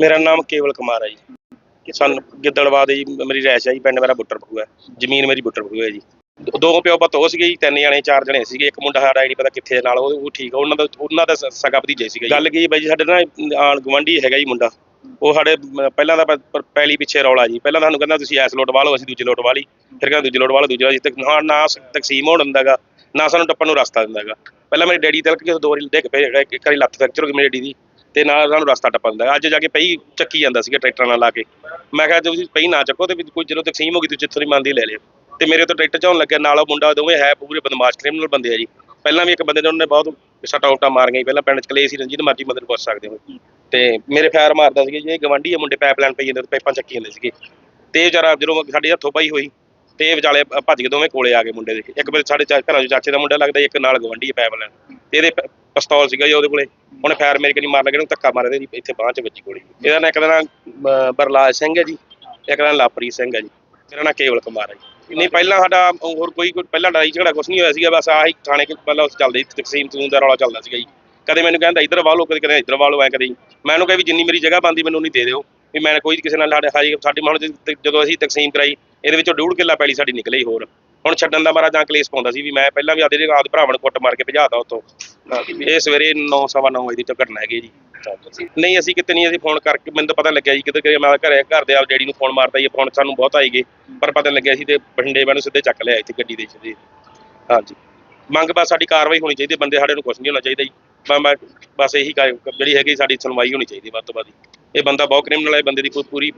ਮੇਰਾ ਨਾਮ ਕੇਵਲ ਕੁਮਾਰ ਹੈ ਜੀ। ਸਾਨੂੰ ਗਿੱਦੜਵਾਦ ਜੀ ਮੇਰੀ ਰੈਸ਼ ਹੈ ਜੀ ਪਿੰਡ ਮੇਰਾ ਬੁੱਟਰ ਹੈ ਜ਼ਮੀਨ ਮੇਰੀ ਬੁੱਟਰ ਹੈ ਜੀ। ਦੋ- ਪਿਓ ਪੁੱਤ ਉਹ ਸੀਗੇ ਜੀ ਤਿੰਨ ਜਣੇ ਚਾਰ ਜਣੇ ਸੀਗੇ। ਇੱਕ ਮੁੰਡਾ ਸਾਡਾ ਨਹੀਂ ਪਤਾ ਕਿੱਥੇ ਨਾਲ ਉਹ ਉਹ ਠੀਕ ਆ। ਉਹਨਾਂ ਦਾ ਉਹਨਾਂ ਦਾ ਸਗਾ ਭਤੀਜੇ ਸੀਗਾ ਗੱਲ ਕੀ ਬਾਈ ਜੀ ਸਾਡੇ ਨਾ ਆਣ ਗਵੰਡੀ ਹੈਗਾ ਜੀ ਮੁੰਡਾ। ਉਹ ਸਾਡੇ ਪਹਿਲਾਂ ਤਾਂ ਪਹਿਲੀ ਪਿੱਛੇ ਰੌਲਾ ਜੀ। ਪਹਿਲਾਂ ਤੁਹਾਨੂੰ ਕਹਿੰਦਾ ਤੁਸੀਂ ਐਸ ਲੋਟ ਵਾਲੋ ਅਸੀਂ ਦੂਜੇ ਲੋਟ ਵਾਲੀ। ਫਿਰ ਕਹਿੰਦਾ ਦੂਜੇ ਲੋਟ ਵਾਲੋ ਦੂਜੇ ਵਾਲੀ। ਨਾ ਨਾ ਤਕਸੀਮ ਹੋਣ ਦਿੰਦਾਗਾ ਨਾ ਸਾਨੂੰ ਟੱਪਣ ਨੂੰ ਰਸਤਾ ਦਿੰਦਾਗਾ ਪਹਿਲਾਂ ਮੇਰੇ ਡੈਡੀ ਤਲਕ ਕੇ ਦੋ ਵਾਰੀ ਡਿੱਗ ਪਏ ਹੈਗਾ, ਇੱਕ ਵਾਰੀ ਲੱਤ ਫ੍ਰੈਕਚਰ ਹੋ ਗਈ ਮੇਰੇ ਡੈਡੀ ਦੀ। ਤੇ ਨਾਲ ਸਾਨੂੰ ਰਸਤਾ ਟੱਪਣ ਦਿੰਦਾ ਅੱਜ ਜਾ ਕੇ ਪਈ ਚੱਕੀ ਜਾਂਦਾ ਸੀਗਾ ਟਰੈਕਟਰਾਂ ਨਾਲ ਲਾ ਕੇ। ਮੈਂ ਕਿਹਾ ਤੁਸੀਂ ਪਈ ਨਾ ਚੱਕੋ ਤੇ ਕੋਈ ਜਦੋਂ ਤਕਸੀਮ ਹੋ ਗਈ ਤੁਸੀਂ ਜਿੱਥੋਂ ਦੀ ਮੰਨਦੀ ਲੈ ਲਿਓ। ਤੇ ਮੇਰੇ ਤੋਂ ਟਰੈਕਟਰ ਚਾਉਣ ਲੱਗਿਆ, ਨਾਲ ਉਹ ਮੁੰਡਾ ਦੋਵੇਂ ਹੈ ਪੂਰੇ ਬਦਮਾਸ਼ ਕ੍ਰਿਮੀਨਲ ਬੰਦੇ ਆ ਜੀ। ਪਹਿਲਾਂ ਵੀ ਇੱਕ ਬੰਦੇ ਨੇ ਉਹਨੇ ਬਹੁਤ ਸੱਟਾਂ ਉਟਾਂ ਮਾਰੀਆਂ ਜੀ। ਪਹਿਲਾਂ ਪਿੰਡ ਚ ਕਲੇਸ਼ ਸੀ, ਰਣਜੀਤ ਮਰਜ਼ੀ ਮਦਦ ਨੂੰ ਪੁੱਛ ਸਕਦੇ ਹੋ। ਤੇ ਮੇਰੇ ਫਾਇਰ ਮਾਰਦਾ ਸੀ ਜੇ, ਇਹ ਗਵਾਂਢੀ ਆ ਮੁੰਡੇ ਪਾਈਪਲਾਈਨ ਪਈ ਜਾਂਦੇ ਤੇ ਪਾਈਪਾਂ ਚੱਕੀ ਜਾਂਦੇ ਸੀਗੇ। ਤੇ ਇਹ ਵਿਚਾਰਾ ਜਦੋਂ ਸਾਡੇ ਹੱਥੋਂ ਪਾਈ ਹੋਈ, ਤੇ ਵਿਚਾਲੇ ਭੱਜ ਕੇ ਦੋਵੇਂ ਕੋਲੇ ਆ ਗਏ ਮੁੰਡੇ ਦੇ। ਇੱਕ ਮੇਰੇ ਸਾਡੇ ਚਾ- ਘਰਾਂ ਚੋਂ ਚਾਚੇ ਦਾ ਮੁੰਡਾ ਲੱਗਦਾ ਇੱਕ ਨਾਲ ਗਵਾਂਢੀ ਹੈ ਪਾਈਪਲਾਈਨ ਤੇ ਇਹਦੇ ਪ- ਪਿਸਤੌਲ ਸੀਗਾ ਜੀ ਉਹਦੇ ਕੋਲੇ। ਉਹਨੇ ਫਾਇਰ ਮੇਰੇ ਕਨੀ ਮਾਰ ਲੱਗੇ ਨੂੰ ਧੱਕਾ ਮਾਰਿਆ ਤੇ ਇੱਥੇ ਬਾਂਹ 'ਚ ਵੱਜੀ ਗੋਲੀ। ਇਹਦਾ ਨਾਂ ਇੱਕ ਦਾ ਨਾਂ ਬਰਲਾਜ ਸਿੰਘ ਹੈ ਜੀ, ਇੱਕ ਦਾ ਨਾਂ ਲਾਪਰੀ ਸਿੰਘ ਹੈ ਜੀ। ਮੇਰਾ ਨਾਂ ਕੇਵਲ ਕੁਮਾਰ ਹੈ ਜੀ। ਨਹੀਂ, ਪਹਿਲਾਂ ਸਾਡਾ ਹੋਰ ਕੋਈ ਕੋਈ, ਪਹਿਲਾਂ ਲੜਾਈ ਝਗੜਾ ਕੁਛ ਨਹੀਂ ਹੋਇਆ ਸੀਗਾ, ਬਸ ਆਹੀ ਥਾਣੇ ਕੇ ਪਹਿਲਾਂ ਉਸ ਚੱਲਦੇ ਸੀ, ਤਕਸੀਮ ਤੂੰ ਦਾ ਰੌਲਾ ਚੱਲਦਾ ਸੀਗਾ ਜੀ। ਕਦੇ ਮੈਨੂੰ ਕਹਿੰਦਾ ਇੱਧਰ ਵਾਲੋ ਕਦੇ ਕਹਿੰਦਾ ਇੱਧਰ ਵਾਲੋ ਐ ਕਦੇ ਜੀ। ਮੈਂ ਉਹਨੂੰ ਕਿਹਾ ਵੀ ਜਿੰਨੀ ਮੇਰੀ ਜਗ੍ਹਾ ਬੰਦੀ ਮੈਨੂੰ ਨਹੀਂ ਦੇ ਦਿਓ। ਵੀ ਮੈਂ ਕੋਈ ਕਿਸੇ ਨਾਲ ਸਾਡੇ ਹਾਈ ਸਾਡੀ ਹੁਣ ਜਦੋਂ ਅਸੀਂ ਤਕਸੀਮ ਕਰਾਈ, ਇਹਦੇ ਵਿੱਚੋਂ ਡੂੜ ਕਿੱਲਾ ਪੈਲੀ ਸਾਡੀ ਨਿਕਲੀ ਹੋਰ। ਹੁਣ ਛੱਡਣ ਦਾ ਮਾਰਾ ਜਾਂ ਕਲੇਸ਼ ਪਾਉਂਦਾ ਸੀ ਵੀ ਮੈਂ ਪਹਿਲਾਂ ਵੀ ਆਦੇ ਦੇ ਆਦ ਭਰਾਵਾਂ ਨੂੰ ਕੁੱਟ ਮਾਰ ਕੇ ਭਜਾਤਾ ਉੱਥੋਂ। ਇਹ ਸਵੇਰੇ 9:30 ਵਜੇ ਦੀ ਘਟਨਾ ਹੈਗੀ ਜੀ। ਨਹੀਂ, ਅਸੀਂ ਕਿਤੇ ਨਹੀਂ, ਅਸੀਂ ਫੋਨ ਕਰਕੇ ਮੈਨੂੰ ਤਾਂ ਪਤਾ ਲੱਗਿਆ ਜੀ, ਕਿਤੇ ਕਿ ਮੈਂ ਘਰੇ ਘਰ ਦੇ ਆਪ ਡੈਡੀ ਨੂੰ ਫੋਨ ਮਾਰਦਾ ਜੀ ਫੋਨ ਸਾਨੂੰ ਬਹੁਤ ਆਈ ਗਏ, ਪਰ ਪਤਾ ਲੱਗਿਆ ਸੀ ਤੇ ਬਠਿੰਡੇ ਮੈਨੂੰ ਸਿੱਧੇ ਚੱਕ ਲਿਆ ਇੱਥੇ ਗੱਡੀ ਦੇ ਸਿੱਧੇ ਹਾਂਜੀ। ਮੰਗ ਬਸ ਸਾਡੀ ਕਾਰਵਾਈ ਹੋਣੀ ਚਾਹੀਦੀ, ਬੰਦੇ ਸਾਡੇ ਨੂੰ ਕੁਝ ਨਹੀਂ ਹੋਣਾ ਚਾਹੀਦਾ ਜੀ। ਬਸ ਇਹੀ ਜਿਹੜੀ ਹੈਗੀ ਸਾਡੀ ਸੁਣਵਾਈ ਹੋਣੀ ਚਾਹੀਦੀ, ਵੱਧ ਤੋਂ ਵੱਧ ਇਹ ਬੰਦਾ ਬਹੁਤ ਕ੍ਰਿਮੀਨਲ ਹੈ ਬੰਦੇ ਦੀ ਕੋਈ ਪੂਰੀ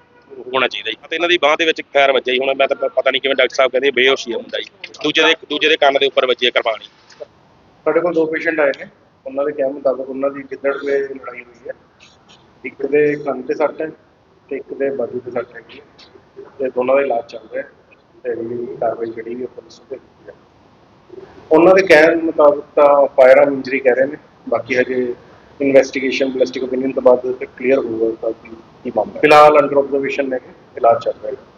ਹੋਣਾ ਚਾਹੀਦਾ ਜੀ। ਤੇ ਇਹਨਾਂ ਦੀ ਬਾਹ ਦੇ ਵਿੱਚ ਫਾਇਰ ਵੱਜਿਆ ਜੀ। ਹੁਣ ਮੈਂ ਤਾਂ ਪਤਾ ਨਹੀਂ ਕਿਵੇਂ ਡਾਕਟਰ ਸਾਹਿਬ ਕਹਿੰਦੇ ਬੇਹੋਸ਼ੀ ਆ ਮੁੰਡਾ ਜੀ। ਦੂਜੇ ਦੇ ਦੂਜੇ ਦੇ ਕੰਨ ਦੇ ਉੱਪਰ ਵੱਜੀ ਹੈ ਕਿਰਪਾਨ ਸਾਡੇ ਕੋਲ ਦੋ ਪੇਸ਼ੈਂਟ ਆਏ ਨੇ। ਉਹਨਾਂ ਦੇ ਕਹਿਣ ਮੁਤਾਬਕ ਉਹਨਾਂ ਦੀ ਗਿੱਦੜ ਵੇ ਲੜਾਈ ਹੋਈ ਹੈ। ਇੱਕ ਦੇ ਕੰਨ ਤੇ ਸੱਟ ਹੈ ਤੇ ਇੱਕ ਦੇ ਬਾਜੂ ਤੇ ਸੱਟ ਹੈਗੀ ਹੈ। ਤੇ ਦੋਨਾਂ ਦਾ ਇਲਾਜ ਚੱਲ ਰਿਹਾ ਤੇ ਜਿਹੜੀ ਕਾਰਵਾਈ ਜਿਹੜੀ ਵੀ ਪੁਲਿਸ ਤੇ ਕੀਤੀ ਹੈ। ਉਹਨਾਂ ਦੇ ਕਹਿਣ ਮੁਤਾਬਕ ਤਾਂ ਫਾਇਰ ਆਰਮ ਇੰਜਰੀ ਕਹਿ ਰਹੇ ਨੇ। ਬਾਕੀ ਹਜੇ ਇਨਵੈਸਟੀਗੇਸ਼ਨ ਬਲਿਸਟਿਕ ਓਪੀਨੀਅਨ ਤੋਂ ਬਾਅਦ ਕਲੀਅਰ ਹੋਊਗਾ ਤਾਂ ਕਿ ਕੀ ਮਾਮਲਾ ਫਿਲਹਾਲ ਅੰਡਰ ਆਬਜ਼ਰਵੇਸ਼ਨ ਨੇ ਫਿਲਹਾਲ ਚੱਲ ਰਿਹਾ ਹੈ।